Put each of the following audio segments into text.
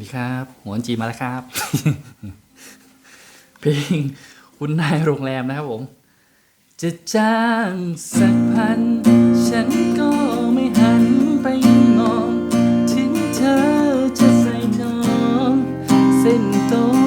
ดีครับหวนจีมาแล้วครับ เพลงคุณนายโรงแรมนะครับผม จะจ้างสักพัน ฉันก็ไม่หันไปมอง ถึงเธอจะใส่น้อง เส้นตรง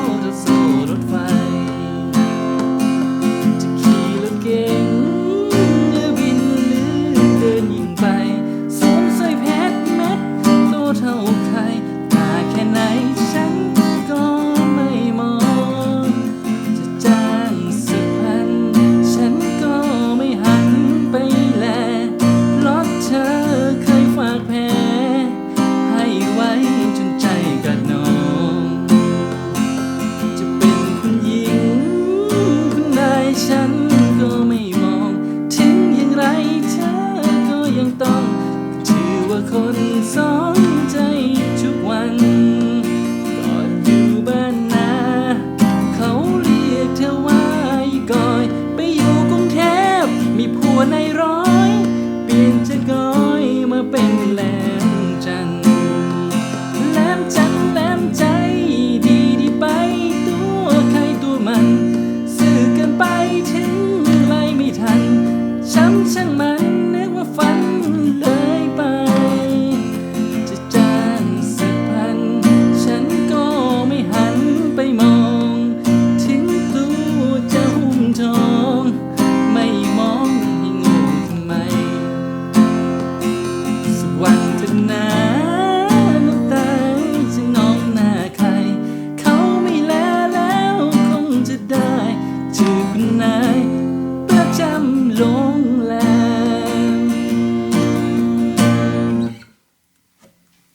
ฉันช่างมา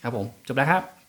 ครับผม จบแล้วครับ